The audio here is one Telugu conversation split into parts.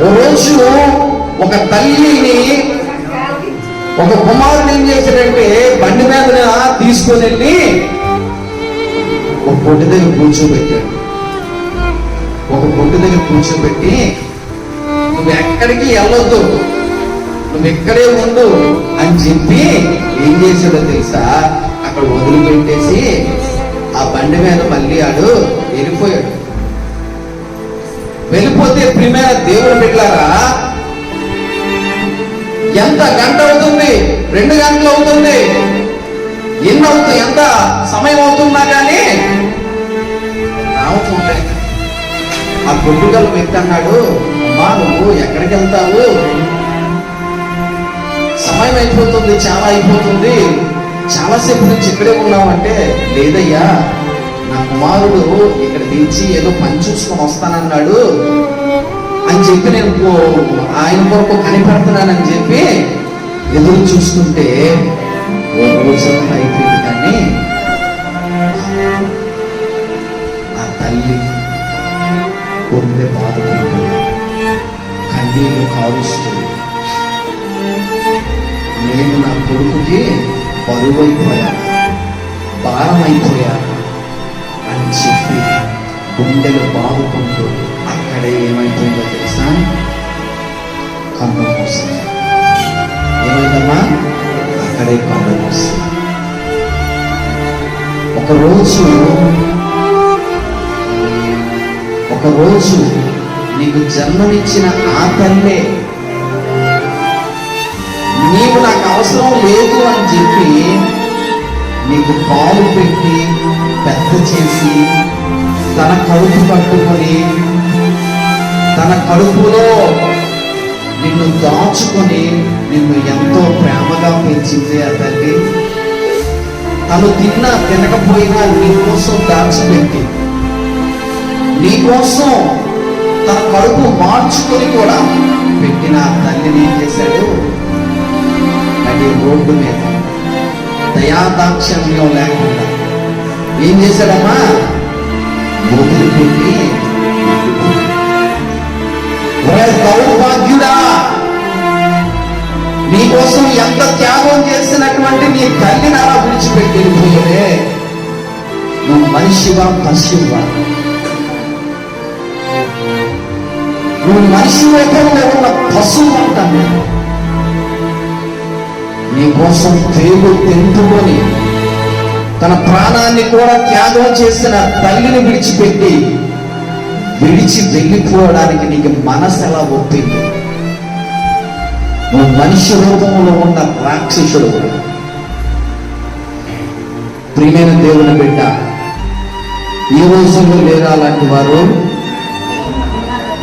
రోజు ఒక తల్లిని ఒక కుమారుడు ఏం చేశాడంటే బండి మీద తీసుకొని వెళ్ళి ఒక పొట్టి దగ్గర కూర్చోబెట్టాడు. ఒక పొట్టి దగ్గర కూర్చోబెట్టి నువ్వు ఎక్కడికి వెళ్ళొద్దు నువ్వు ఇక్కడే ఉండు అని చెప్పి ఏం చేశాడో తెలుసా? అక్కడ వదిలిపెట్టేసి ఆ బండి మీద మళ్ళీ ఆడు వెళ్ళిపోయాడు. వెళ్ళిపోతే ప్రిమేర దేవుడు పెట్టారా ఎంత గంట అవుతుంది? రెండు గంటలు అవుతుంది. ఎన్ని అవుతుంది? ఎంత సమయం అవుతున్నా కానీ? రావుతుంటే ఆ గుడ్డుగల వ్యక్తి అన్నాడు అమ్మా నువ్వు ఎక్కడికి వెళ్తావు? సమయం అయిపోతుంది చాలా అయిపోతుంది. చాలాసేపు నుంచి ఇక్కడే ఉన్నావంటే లేదయ్యా కుమారుడు ఇక్కడ దించి ఏదో పని చూసుకొని వస్తానన్నాడు. అని చెప్పి నేను ఆయన కొరకు కనిపెడుతున్నానని చెప్పి ఎదురు చూస్తుంటే అయిపోయింది కానీ ఆ తల్లి గుండె బాధపడుతుంది కన్నీళ్ళు కారుస్తుంది. నేను నా కొడుకుకి బరువైపోయాను భారం చెప్పి గుండెలు బాగుకుంటూ అక్కడే ఏమైపోయిందో తెలుసా కన్ను మూసింది. ఏమైందమ్మా? అక్కడే కన్ను మూసింది. ఒకరోజు ఒకరోజు నీకు జన్మనిచ్చిన ఆ తల్లే నీకు నాకు అవసరం లేదు అని చెప్పి నీకు పాలు పెట్టి పెద్ద చేసి తన కడుపు పట్టుకొని తన కడుపులో నిన్ను దాచుకొని నిన్ను ఎంతో ప్రేమగా పెంచింది ఆ తల్లి. తను తిన్నా తినకపోయినా నీకోసం దాచిపెట్టి నీకోసం తన కడుపు మార్చుకొని కూడా పెట్టిన తల్లిని ఏం చేశాడు? అది రోడ్డు మీద దయాదాక్షణ్యం లేకుండా. ఏం చేశాడమ్మా? మొదలు పెట్టి దౌర్భాగ్యుడా! నీకోసం ఎంత త్యాగం చేసినటువంటి నీ తల్లిని అలా విడిచిపెట్టి వెళ్ళిపోయావే నువ్వు మనిషివా పశువువా? నువ్వు మనిషి రూపంలో ఉన్న పశువు కోసం దేవుడు తెంపుకొని తన ప్రాణాన్ని కూడా త్యాగం చేసిన తల్లిని విడిచిపెట్టి విడిచి వెళ్ళిపోవడానికి నీకు మనసు ఎలా ఒప్పింది? నువ్వు మనిషి రూపంలో ఉన్న రాక్షసుడు. ప్రియమైన దేవుని బిడ్డ ఈ రోజుల్లో లేరా అలాంటి వారు?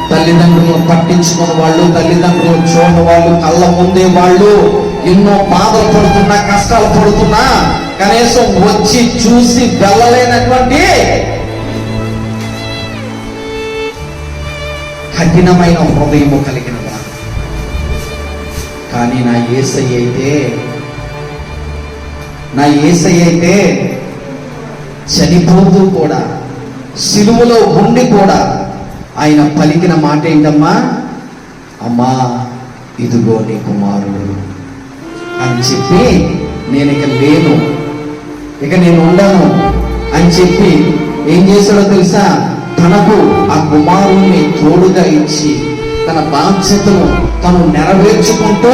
తల్లిదండ్రులను పట్టించుకున్న వాళ్ళు తల్లిదండ్రులు చూడని వాళ్ళు కళ్ళ ముందే వాళ్ళు ఎన్నో బాధలు పడుతున్నా కష్టాలు పడుతున్నా కనీసం వచ్చి చూసి వెళ్ళలేనటువంటి కఠినమైన హృదయము కలిగిన వాడు. కానీ నా ఏసై అయితే నా ఏసై అయితే చనిపోతూ కూడా సిలువలో ఉండి కూడా ఆయన పలికిన మాట ఏంటమ్మా? అమ్మా ఇదిగో నీ కుమారుడు. అని చెప్పి నేను ఇక లేను. ఇక నేను ఉండను అని చెప్పి ఏం చేశాడో తెలుసా? తనకు ఆ కుమారుణ్ణి తోడుగా ఇచ్చి తన బాధ్యతను తను నెరవేర్చుకుంటూ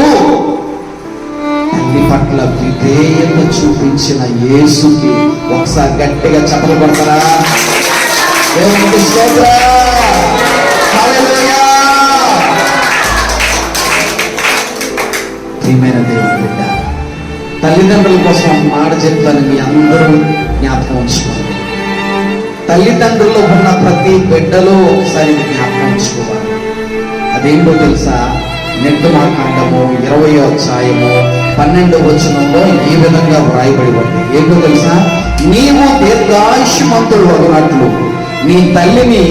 తల్లి పట్ల విధేయత చూపించిన యేసుకి ఒకసారి గట్టిగా చెప్పలు పడతారా ప్రియమైన దేవుని బిడ్డ తల్లిదండ్రుల కోసం మాట చెప్తాను మీ అందరూ జ్ఞాపకం ఉంచుకోండి. తల్లిదండ్రులు ఉన్న ప్రతి బిడ్డలో ఒకసారి జ్ఞాపకం ఉంచుకోవాలి. అదేంటో తెలుసా? నిర్గమాకాండము ఇరవై అధ్యాయము పన్నెండు వచనంలో ఈ విధంగా వ్రాయబడి ఉంది. ఏంటో తెలుసా? నీవు దీర్ఘాయుష్మంతుడు అన్నట్లు నీ తల్లిని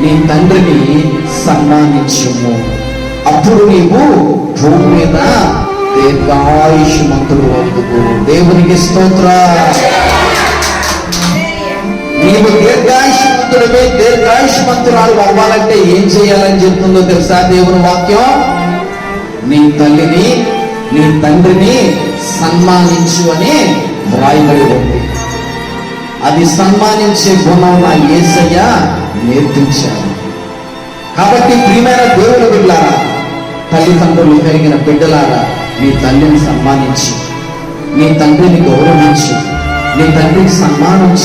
నీ తండ్రిని సన్మానించుము. అప్పుడు నీవు భూమి మీద దీర్ఘాయుష్మంతుడు అందుకు. దేవునికి స్తోత్ర నీవు దీర్ఘాయుష్మంతుడు దీర్ఘాయుష్మంతుడివి దీర్ఘాయుష్మంతురాలు అవ్వాలంటే ఏం చేయాలని చెప్తుందో తెలుసా దేవుని వాక్యం? నీ తల్లిని నీ తండ్రిని సన్మానించు అని రాయబడి ఉంది. అది సన్మానించే గుణం నా ఏసయ్య నేర్పించాను కాబట్టి ప్రియమైన దేవుని బిడ్డారా తల్లిదండ్రులు కలిగిన బిడ్డలారా నీ తల్లిని సన్మానించి. నీ తండ్రిని గౌరవించు. నీ తండ్రికి సన్మానం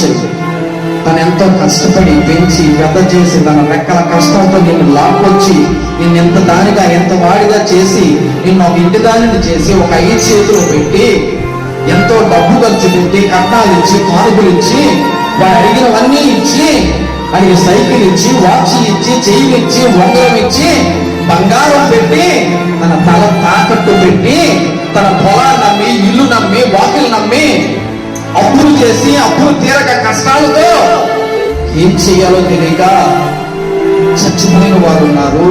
తను ఎంతో కష్టపడి పెంచి పెద్ద చేసి తన రెక్కల కష్టంతో నిన్ను లాక్కొచ్చి నిన్ను ఎంత దానిగా ఎంత వాడిగా చేసి నిన్ను ఒక ఇంటి దానిని చేసి ఒక ఐదు చేతులు పెట్టి ఎంతో డబ్బు ఖర్చు పెట్టి కట్నాలు ఇచ్చి కానుకలు ఇచ్చి వాడు అడిగినవన్నీ ఇచ్చి అడిగి సైకిల్ ఇచ్చి వాచ్ ఇచ్చి చెయ్యి ఇచ్చి ఉంగరం ఇచ్చి బంగారం పెట్టి తన తల తాకట్టు పెట్టి తన పొలాన్ని నమ్మి ఇల్లు నమ్మి వాకిలు నమ్మి అప్పులు చేసి అప్పులు తీరక కష్టాలతో ఏం చేయాలో తెలియక చచ్చిపోయిన వారు ఉన్నారు.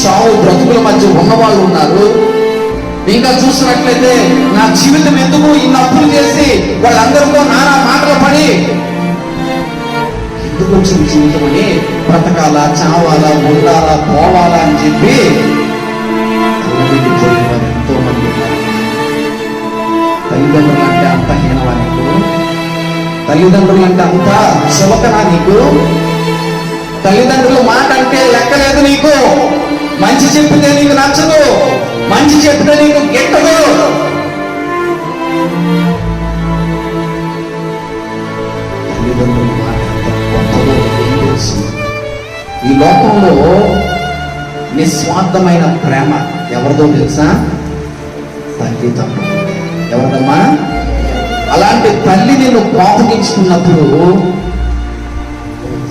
చావు బ్రతుకుల మధ్య ఉన్న వాళ్ళు ఉన్నారు. ఇంకా చూసినట్లయితే నా జీవితం ఎందుకు ఇన్ని అప్పులు చేసి వాళ్ళందరితో నానా మాటలు పడి ఎందుకు వచ్చిన జీవితం అని? బ్రతకాలా చావాలా ఉండాలా పోవాలా అని చెప్పి ఎంతో మంది ఉన్నారు తల్లిదండ్రులు అంటే అంత హీనమా నీకు తల్లిదండ్రులు అంటే అంత చులకనా నీకు తల్లిదండ్రులు మాట అంటే లెక్కలేదు నీకు. మంచి చెప్పితే నీకు నచ్చదు. మంచి చెప్తే నీకు గిట్టదు. తల్లిదండ్రుల మాట ఈ లోకంలో నిస్వార్థమైన ప్రేమ ఎవరిదో తెలుసా? తల్లి తప్పు ఎవరిదమ్మా అలాంటి తల్లి నేను కోపగించుకున్నప్పుడు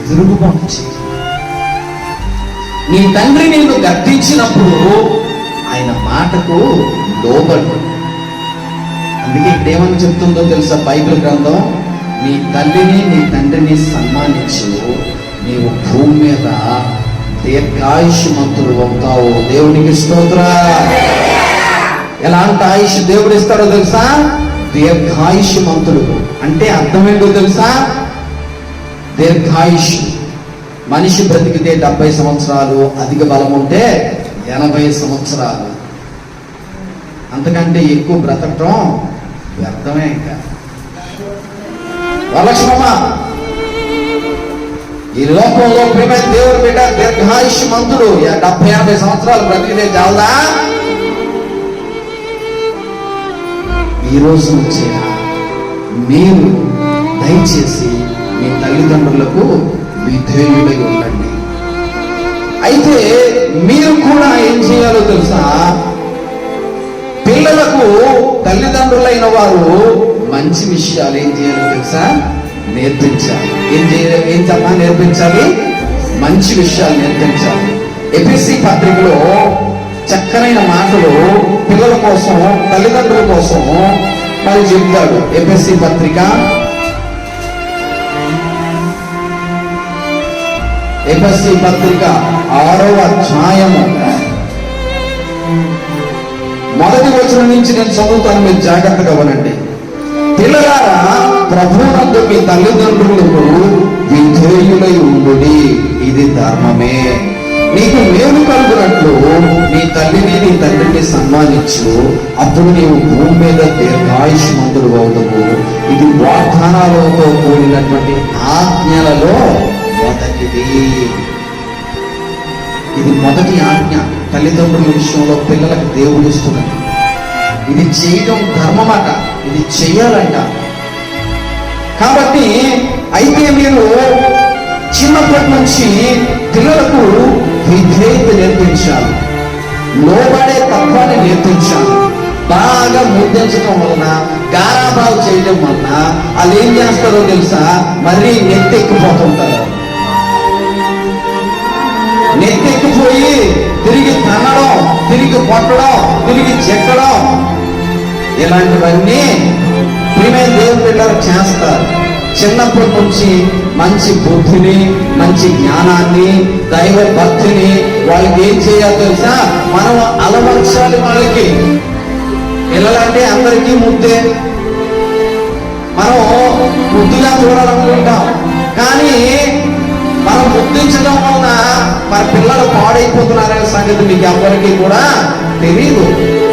తిరుగుబాటు నీ తండ్రి నిన్ను గర్తించినప్పుడు ఆయన మాటకు లోబడు. అందుకే ఇక్కడ ఏమని చెప్తుందో తెలుసా బైబిల్ గ్రంథం? నీ తల్లిని నీ తండ్రిని సన్మానించు. నీవు భూమి మీద దీర్ఘాయుష్మంతుడు అవుతావు. దేవునికి స్తోత్ర ఎలాంటి ఆయుష్ దేవుడు ఇస్తాడో తెలుసా? దీర్ఘాయుష్మంతుడు అంటే అర్థం ఏంటో తెలుసా? దీర్ఘాయుష్. మనిషి బ్రతికితే డెబ్బై సంవత్సరాలు అధిక బలం ఉంటే ఎనభై సంవత్సరాలు. అంతకంటే ఎక్కువ బ్రతకటం వ్యర్థమే ఇంకా. వరలక్ష్మమ్మ ఈ లోకంలో ప్రేమ దేవుడు బిడ్డ దీర్ఘాయుష్ మంతుడు డెబ్బై ఎనభై సంవత్సరాలు బ్రతికితే చాలదా? ఈ రోజు నుంచి మీరు దయచేసి మీ తల్లిదండ్రులకు విధేయులై ఉండండి. అయితే మీరు కూడా ఏం చేయాలో తెలుసా? పిల్లలకు తల్లిదండ్రులైన వారు మంచి విషయాలు ఏం చేయాలో తెలుసా? నేర్పించాలి. ఏం చేయాలి? ఏం నేర్పించాలి? మంచి విషయాలు నేర్పించాలి. ఎపిసి పత్రికలో చక్కనైన మాటలు పిల్లల కోసం తల్లిదండ్రుల కోసం మరి చెప్తాడు ఎపిసి పత్రిక. ఎపిసి పత్రిక ఆరవ అధ్యాయము. మొదటి వచనం నుంచి నేను చదువుతాను మీరు జాగ్రత్తగా వినండి. పిల్లలారా ప్రభునందు మీ తల్లిదండ్రులకు విధేయులై ఉండుడి. ఇది ధర్మమే. నీకు మేలు కలుగునట్లు నీ తల్లిని నీ తండ్రిని సన్మానించు. అప్పుడు నీవు భూమి మీద దీర్ఘాయుష్మంతుడు అవుతావు ఇది వాగ్దానాలతో కూడినటువంటి ఆజ్ఞలలో మొదటిది. ఇది మొదటి ఆజ్ఞ తల్లిదండ్రుల విషయంలో పిల్లలకు దేవుడు ఇస్తున్నది. ఇది చేయడం ధర్మమాట ఇది చేయాలంట. కాబట్టి అయితే మీరు చిన్నప్పటి నుంచి పిల్లలకు విధేయత నేర్పించాలి. లోబడే తత్వాన్ని నేర్పించాలి. బాగా ముద్దించడం వలన గారాబాలు చేయడం వలన వాళ్ళు ఏం చేస్తారో తెలుసా? మరీ నెత్తెక్కిపోతుంటారు. నెత్తెక్కిపోయి తిరిగి తన్నడం తిరిగి కొట్టడం తిరిగి చెక్కడం ఇలాంటివన్నీ ప్రియమైన దేవుని బిడ్డలు చేస్తారు. చిన్నప్పటి నుంచి మంచి బుద్ధిని మంచి జ్ఞానాన్ని దైవ భక్తిని వాళ్ళకి ఏం చేయాలి తెలుసా? మనం అలవర్చాలి వాళ్ళకి. పిల్లలంటే అందరికీ ముద్దే. మనం ముద్దుగా చూడాలనుకుంటాం. కానీ మనం ముద్దించడం వలన మన పిల్లలు పాడైపోతున్నారనే సంగతి మీకు ఎవరికి కూడా తెలియదు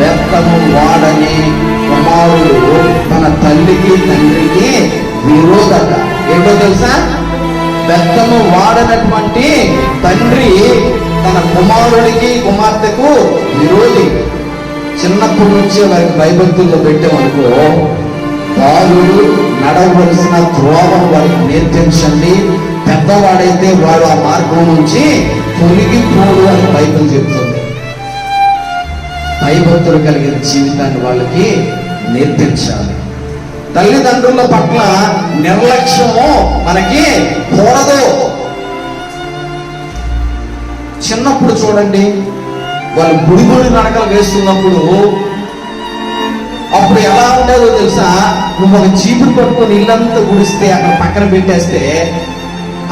బెత్తము వాడని కుమారుడు తన తల్లికి తండ్రికి విరోధత. ఏంటో తెలుసా? బెత్తము వాడనటువంటి తండ్రి తన కుమారుడికి కుమార్తెకు విరోధి. చిన్నప్పటి నుంచే వారికి భయభక్తుల్లో పెట్టామనుకో బాలుడు నడవలసిన త్రోవను వారికి నేర్పించండి. పెద్దవాడైతే వాడు ఆ మార్గం నుంచి తొలగిపోడు అని బైబిల్ చెప్తుంది. భయభక్తులు కలిగిన జీవితాన్ని వాళ్ళకి నేర్పించాలి. తల్లిదండ్రుల పట్ల నిర్లక్ష్యము మనకి కూడదు చిన్నప్పుడు చూడండి వాళ్ళు గుడి గుడి నడకలు వేస్తున్నప్పుడు అప్పుడు ఎలా ఉండేదో తెలుసా? నువ్వు ఒక చీపురు పట్టుకొని ఇల్లంతా గుడిస్తే అక్కడ పక్కన పెట్టేస్తే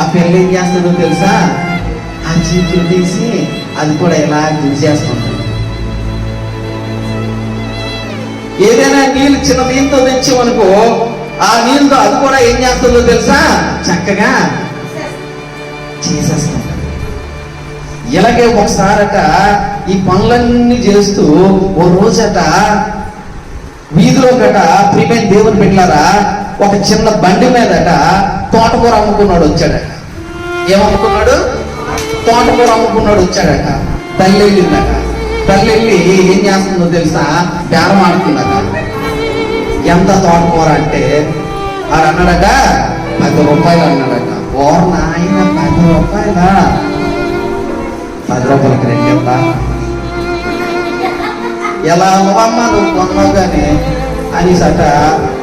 ఆ పిల్ల ఏం చేస్తుందో తెలుసా? ఆ చీపురు తీసి అది కూడా ఎలా గుడిచేస్తుంది ఏదైనా నీళ్ళు చిన్న నీళ్ళతో తెచ్చామనుకో ఆ నీళ్ళతో అది కూడా ఏం చేస్తుందో తెలుసా? చక్కగా చేసేస్తాం. ఇలాగే ఒకసారట ఈ పనులన్నీ చేస్తూ ఓ రోజట వీధిలో గట ప్రియమైన దేవుని పెట్టారా ఒక చిన్న బండి మీదట తోటకూర అమ్ముకున్నాడు వచ్చాడట. ఏమమ్ముకున్నాడు తోటకూర అమ్ముకున్నాడు వచ్చాడట. తల్లి వెళ్ళిందట తల్లి వెళ్ళి ఏం చేస్తుందో తెలుసా? బేరం ఆడుతుందట. ఎంత తోటకూర అంటే ఆడు అన్నాడట పది రూపాయలు అన్నాడట. ఓర్ నాయన పది రూపాయలా? పది రూపాయలకి రెండు ఎంత ఎలా అమ్మమ్మ నువ్వు కొన్నావు కానీ అనేసట.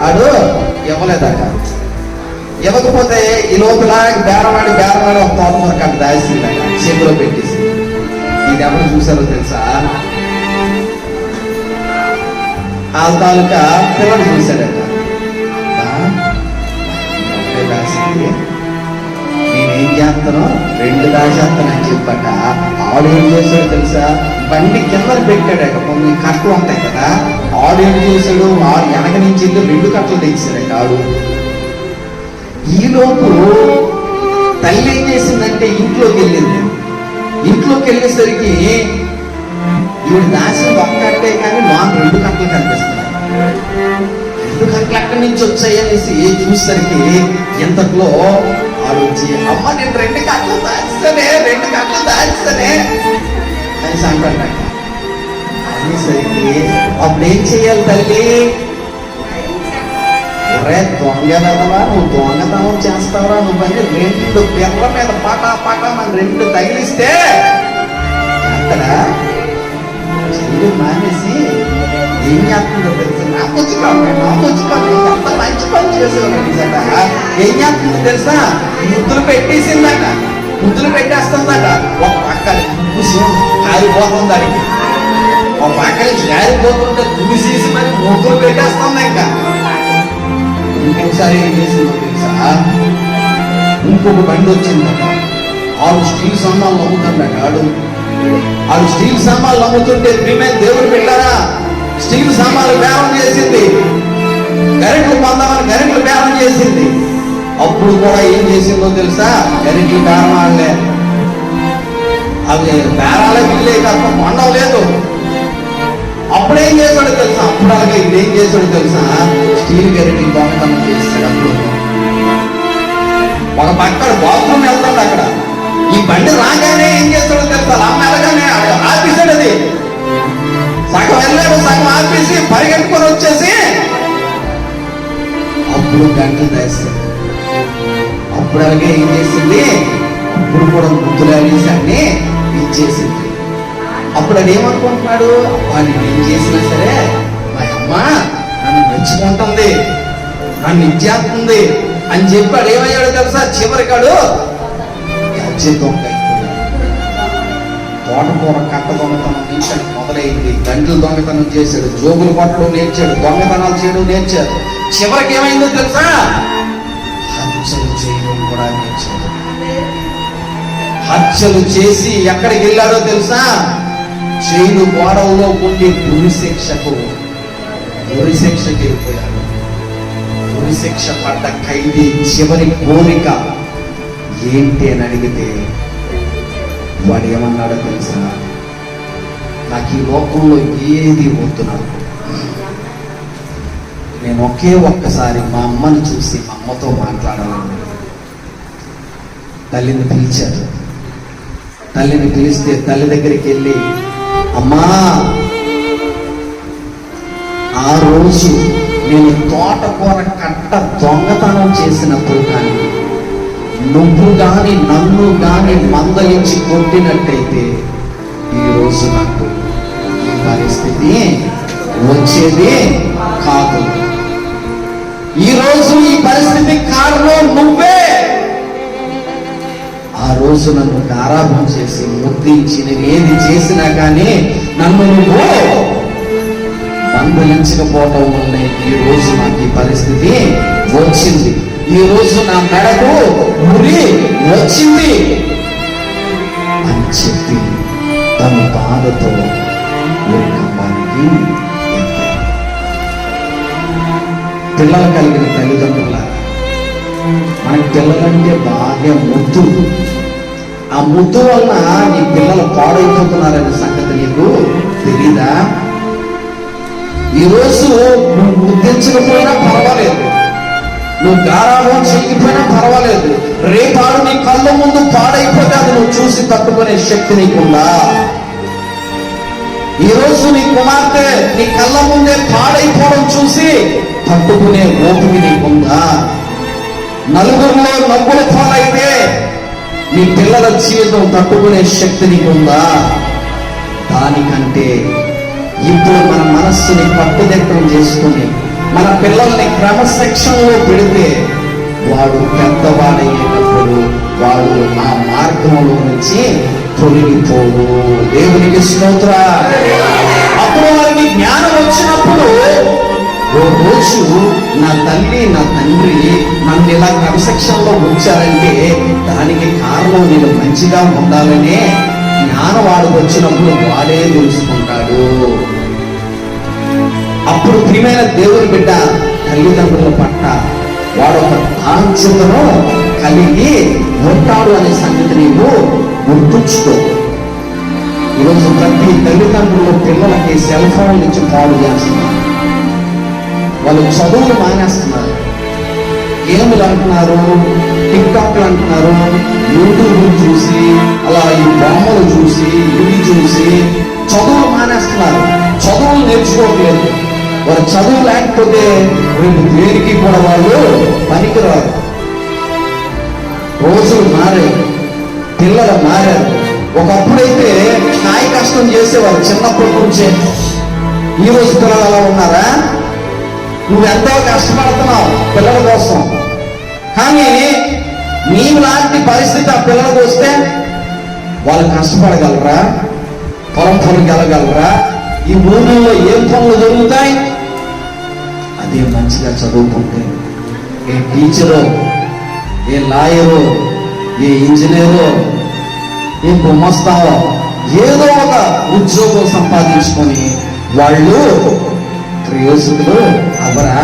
ఆడు ఇవ్వలేదట. ఇవ్వకపోతే ఈ లోపల బేరమాడి బేరమాడి ఒక తోటకూర కట్ట దాసిందట చేతిలో పెట్టేసి. ఇది ఎవరు చూసారో తెలుసా? ఆ తాలూకా పిల్లడు చూశాడట. "బా, నేనేం చేస్తాను రెండు దాచేస్తాను అని చెప్పట. ఆడు ఏం చేశాడు తెలుసా? బండి కింద పెట్టాడట. కొన్ని కట్టలు ఉంటాయి కదా ఆడు ఏం చేశాడు ఆడు వెనక నుంచి రెండు కట్టలు తెచ్చాడట ఆడు. ఈలోపు తల్లి ఏం చేసిందంటే ఇంట్లోకి వెళ్ళింది. ఇంట్లోకి వెళ్ళేసరికి ఈవిడ దాసిన ఒక్క కట్టే కానీ లోన్ రెండు కట్టలు కనిపిస్తున్నాయి రెండు కట్టలు ఎక్కడి నుంచి వచ్చాయి అనేసి చూసేసరికి ఇంతట్లో ఆలోచి అమ్మ నేను రెండు కట్టలు దాచిస్తానే రెండు కట్టలు దాచిస్తానే అనేసి అంటాడట అనేసరికి అప్పుడు ఏం చేయాలి తల్లి? ఒరే దొంగదవా నువ్వు దొంగతనం చేస్తావరా నువ్వని రెండు పిల్లల మీద పాటా పాటా మన రెండు తగిలిస్తే అక్కడ ఇది మానేసి ఏం చేస్తుందో తెలుసు? నాకు వచ్చి కాదు నాకు వచ్చి కాదు ఎంత మంచి పని చేసేవాడు ఏం చేస్తుందో తెలుసా? ముద్దులు పెట్టేసిందట. ముద్దులు పెట్టేస్తుందట. ఒక పక్క చూసి కారిపోతుంది దానికి ఒక పక్క నుంచి కారిపోతుంటే దుడిసేసి మరి ముద్దులు పెట్టేస్తుంది ఇంకా ఇంకొకసారి ఏం చేసిందో తెలుసా? ఇంకొక బండి వచ్చిందట. ఆరు స్టీల్ సామాన్లు అమ్ముతుందట ఆడు. అది స్టీల్ సామాన్లు అమ్ముతుంటే మేమే దేవుడు పెట్టారా? స్టీల్ సామాన్లు బేరం చేసింది. కరెంట్లు పొందామని కరెంట్లు బేరం చేసింది. అప్పుడు కూడా ఏం చేసిందో తెలుసా? కరెంట్లు బేరం ఆడలే అవి బేరాలే మిగిలే కాక కొండం లేదు. అప్పుడు ఏం చేశాడో తెలుసా? అప్పుడు అలాగే ఇది ఏం చేశాడో తెలుసా? స్టీల్ గరిటి దొంగతనం చేస్తాడు అప్పుడు ఒక పక్కన బాత్రూమ్ వెళ్తాడు అక్కడ. ఈ బండి రాగానే ఏం చేస్తాడో తెలుసా? అమ్మ సగం వెళ్ళాడు సగం ఆపేసి పరిగెట్టుకొని వచ్చేసి అప్పుడు గంటలు దాస్తుంది అప్పుడు అలాగే ఏం చేసింది? అప్పుడు కూడా ముద్దులు అనేసి అన్ని ఇచ్చేసింది. అప్పుడు అది ఏమనుకుంటున్నాడు? వాడిని ఏం చేసినా సరే మా అమ్మ నన్ను మెచ్చుకుంటుంది నన్ను ఇచ్చేస్తుంది అని చెప్పాడు ఏమయ్యాడు తెలుసా? చివరికాడు గజ్జె దొంగ తోటకూర కట్ట దొంగతనం నుంచి మొదలైంది. గంటలు దొంగతనం చేశాడు జోగులు పట్టడం నేర్చాడు దొంగతనాలు చేయడం నేర్చాడు చివరికి ఏమైందో తెలుసా? హత్యలు చేయడం కూడా నేర్చాడు హత్యలు చేసి ఎక్కడికి వెళ్ళాడో తెలుసా? చేను గోడల్లో ఉండి గురిశిక్షకు శిక్షకు వెళ్ళిపోయాడు గురిశిక్ష పడ్డ ఖైదీ చివరి కోరిక ఏంటి అని అడిగితే వాడు ఏమన్నాడో తెలుసా? నాకు ఈ లోకంలో ఏది వద్దు నాకు. నేను ఒకే ఒక్కసారి మా అమ్మని చూసి మా అమ్మతో మాట్లాడాలని. తల్లిని పిలిచారు. తల్లిని పిలిస్తే తల్లి దగ్గరికి వెళ్ళి అమ్మా ఆ రోజు నేను తోటకూర కట్ట దొంగతనం చేసినప్పుడు కానీ నువ్వు గాని నన్ను గాని మందలించి కొట్టినట్టయితే ఈ రోజు నాకు ఈ పరిస్థితి వచ్చేది కాదు. ఈ రోజు ఈ పరిస్థితి కారణం నువ్వే. ఆ రోజు నన్ను గారాభం చేసి ముద్రించి నేను ఏది చేసినా కానీ నన్ను నువ్వు అనుభవించకపోవటం వల్లే ఈ రోజు నాకు ఈ పరిస్థితి వచ్చింది. ఈ రోజు నా మెడకు మురి వచ్చింది. అని చెప్పి తన బాధతో ఉరి పిల్లలు కలిగిన తల్లిదండ్రుల మనకి పిల్లలంటే బాగా ముద్దు. ఆ ముద్దు వలన నీ పిల్లలు పాడైపోతున్నారనే సంగతి నీకు తెలీదా? ఈరోజు నువ్వు ముద్దించకపోయినా పర్వాలేదు. నువ్వు గారాభం చేయకపోయినా పర్వాలేదు. రేపాడు నీ కళ్ళ ముందు పాడైపోతే అది నువ్వు చూసి తట్టుకునే శక్తి నీకుందా? ఈ రోజు నీ కుమార్తె నీ కళ్ళ ముందే పాడైపోవడం చూసి తట్టుకునే ఓపిక నీకుందా? నలుగురిలో నవ్వుల పాలైతే నీ పిల్లల జీవితం తట్టుకునే శక్తి నీకుందా? దానికంటే ఇప్పుడు మన మనస్సుని కట్టుదిట్టం చేసుకుని మన పిల్లల్ని క్రమశిక్షణలో పెడితే వాడు పెద్దవాడయ్యేటప్పుడు వాడు ఆ మార్గంలో నుంచి తొలగిపోడు. దేవునికి స్తోత్ర అప్పుడు వారికి జ్ఞానం వచ్చినప్పుడు ఓ రోజు నా తల్లి నా తండ్రి నన్ను ఇలా క్రమశిక్షణలో ఉంచారంటే దానికి కారణం నేను మంచిగా ఉండాలనే జ్ఞానం వాడికి వచ్చినప్పుడు వాడే తెలుసుకుంటాడు. అప్పుడు ప్రియమైన దేవుని బిడ్డ తల్లిదండ్రుల పట్ల వాడు ఒక ఆంక్షతను కలిగి ఉంటాడు అనే సంగతి నీవు గుర్తుంచుకో. ఈరోజు ప్రతి తల్లిదండ్రులు పిల్లలకి సెల్ ఫోన్ నుంచి పాడు చేస్తున్నారు. వాళ్ళు చదువులు మానేస్తున్నారు. గేములు అంటున్నారు టిక్టాక్లు అంటున్నారు యూట్యూబ్ చూసి అలా ఈ బొమ్మలు చూసి ఇవి చూసి చదువులు మానేస్తున్నారు. చదువులు నేర్చుకోవట్లేదు. వారు చదువు లేకపోతే వీళ్ళు దేనికి కూడా వాళ్ళు పనికిరారు. రోజులు మారాయి పిల్లలు మారారు. ఒకప్పుడైతే కాయ కష్టం చేసేవారు చిన్నప్పటి నుంచే. ఈ రోజు పిల్లలు అలా ఉన్నారా? నువ్వు ఎంతో కష్టపడుతున్నావు పిల్లల కోసం. కానీ నీవు లాంటి పరిస్థితి ఆ పిల్లలకు వస్తే వాళ్ళు కష్టపడగలరా? పొలం పనులు ఈ భూమిలో ఏం పనులు దొరుకుతాయి అదే మంచిగా చదువుకుంటే ఏ టీచరో ఏ లాయరో ఏ ఇంజనీరో ఏ గుమ్మస్తావో ఏదో ఒక ఉద్యోగం సంపాదించుకొని వాళ్ళు ప్రయోజకులు అవరా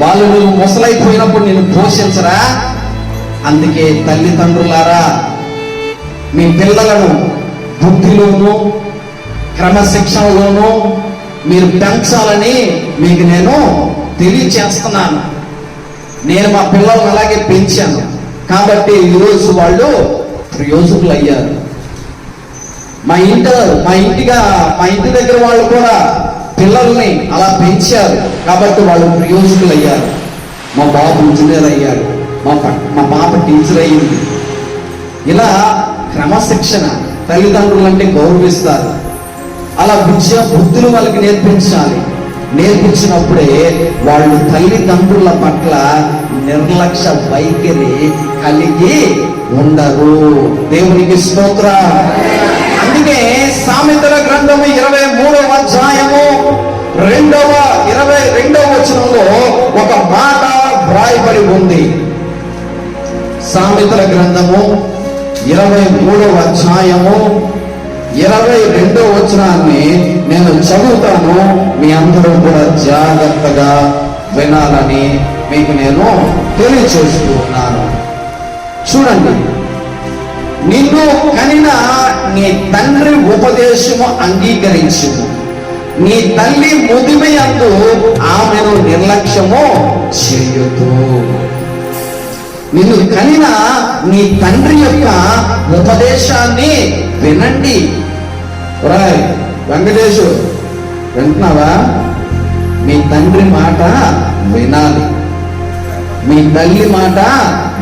వాళ్ళు నువ్వు ముసలైపోయినప్పుడు నేను పోషించరా? అందుకే తల్లిదండ్రులారా మీ పిల్లలను బుద్ధిలోను క్రమశిక్షణలోనూ మీరు పెంచాలని మీకు నేను తెలియచేస్తున్నాను. నేను మా పిల్లలను అలాగే పెంచాను. కాబట్టి ఈరోజు వాళ్ళు ప్రయోజకులు అయ్యారు. మా ఇంట మా ఇంటిగా మా ఇంటి దగ్గర వాళ్ళు కూడా పిల్లల్ని అలా పెంచారు. కాబట్టి వాళ్ళు ప్రయోజకులు అయ్యారు. మా బాబు ఇంజనీర్ అయ్యాడు. మా మా పాప టీచర్ అయ్యింది. ఇలా క్రమశిక్షణ తల్లిదండ్రులంటే గౌరవిస్తారు. అలా విద్య బుద్ధులు వాళ్ళకి నేర్పించాలి. నేర్పించినప్పుడే వాళ్ళు తల్లిదండ్రుల పట్ల నిర్లక్ష్య వైఖరి కలిగి ఉండరు. దేవునికి స్తోత్ర. అందుకే సామెతల గ్రంథము ఇరవై మూడవ అధ్యాయము రెండవ ఇరవై రెండవ వచనంలో ఒక మాట వ్రాయబడి ఉంది. సామెతల గ్రంథము ఇరవై మూడవ అధ్యాయము ఇరవై రెండో వచనాన్ని నేను చదువుతాను. మీ అందరూ కూడా జాగ్రత్తగా వినాలని మీకు నేను తెలియచేస్తూ ఉన్నాను. చూడండి. నిన్ను కనిన నీ తండ్రి ఉపదేశము అంగీకరించు నీ తల్లి ముదిమయందు ఆమెను నిర్లక్ష్యము చేయొద్దు నిన్ను కలిగిన నీ తండ్రి యొక్క ఉపదేశాన్ని వినండి. రాయ్ వెంకటేశు వింటున్నావా? మీ తండ్రి మాట వినాలి. మీ తల్లి మాట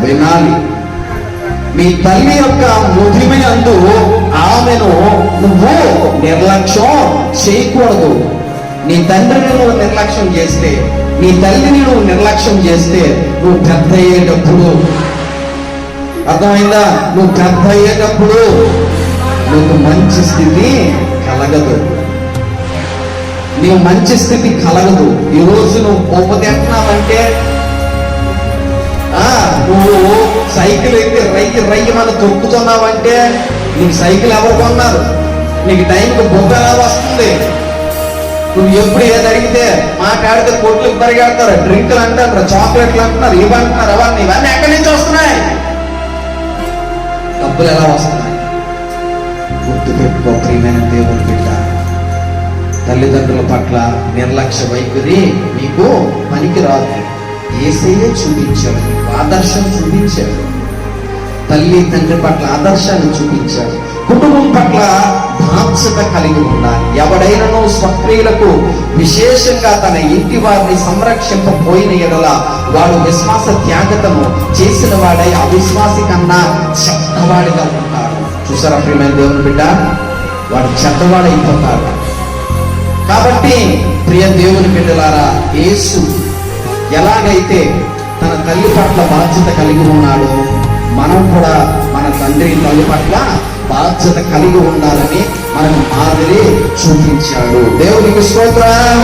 వినాలి. మీ తల్లి యొక్క ముదిమి అందు ఆమెను నువ్వు నిర్లక్ష్యం చేయకూడదు. నీ తండ్రిని నువ్వు నిర్లక్ష్యం చేస్తే నీ తల్లిని నువ్వు నిర్లక్ష్యం చేస్తే నువ్వు పెద్ద అయ్యేటప్పుడు అర్థమైందా? నువ్వు పెద్ద అయ్యేటప్పుడు నీకు మంచి స్థితి కలగదు. నీవు మంచి స్థితి కలగదు. ఈరోజు నువ్వు ఉపదెట్టినావంటే ఆ, నువ్వు సైకిల్ ఎక్కి రయ్యి రయ్యి మన తొక్కుతున్నావంటే నీకు సైకిల్ ఎవరు కొన్నారు? నీకు టైంకి బొగ్గ ఎలా వస్తుంది? నువ్వు ఎప్పుడు ఏది అడిగితే మాట్లాడితే కొట్లకు పరిగెడతారు. డ్రింకులు అంటారు చాక్లెట్లు అంటున్నారు ఇవ్వంటున్నారు అవన్నీ ఇవన్నీ ఎక్కడి నుంచి వస్తున్నాయి? డబ్బులు ఎలా వస్తున్నాయి? గుర్తు పెట్టుకో ప్రియమైన దేవుని బిడ్డ. తల్లిదండ్రుల పట్ల నిర్లక్ష్య వైఖరి మీకు పనికి రాదు ఏసయ్యే చూపించాడు నీకు ఆదర్శం చూపించాడు. తల్లి తండ్రి పట్ల ఆదర్శాన్ని చూపించాడు. కుటుంబం పట్ల బాధ్యత కలిగి ఉండాలి ఎవడైనాను స్వక్రియలకు విశేషంగా తన ఇంటి వారిని సంరక్షింపపోయిన ఎడల వాడు విశ్వాస త్యాగతను చేసిన వాడై అవిశ్వాసి కన్నా చెత్తవాడిగా ఉంటాడు. చూసారా ప్రియమైన దేవుని బిడ్డ? వాడు చెత్తవాడైపోతాడు కాబట్టి ప్రియ దేవుని బిడ్డలారా యేసు ఎలాగైతే తన తల్లి పట్ల బాధ్యత కలిగి ఉన్నాడో మనం కూడా మన తండ్రి తల్లి పట్ల బాధ్యత కలిగి ఉండాలని మనం మాదిరి చూపించాడు. దేవునికి స్తోత్రం.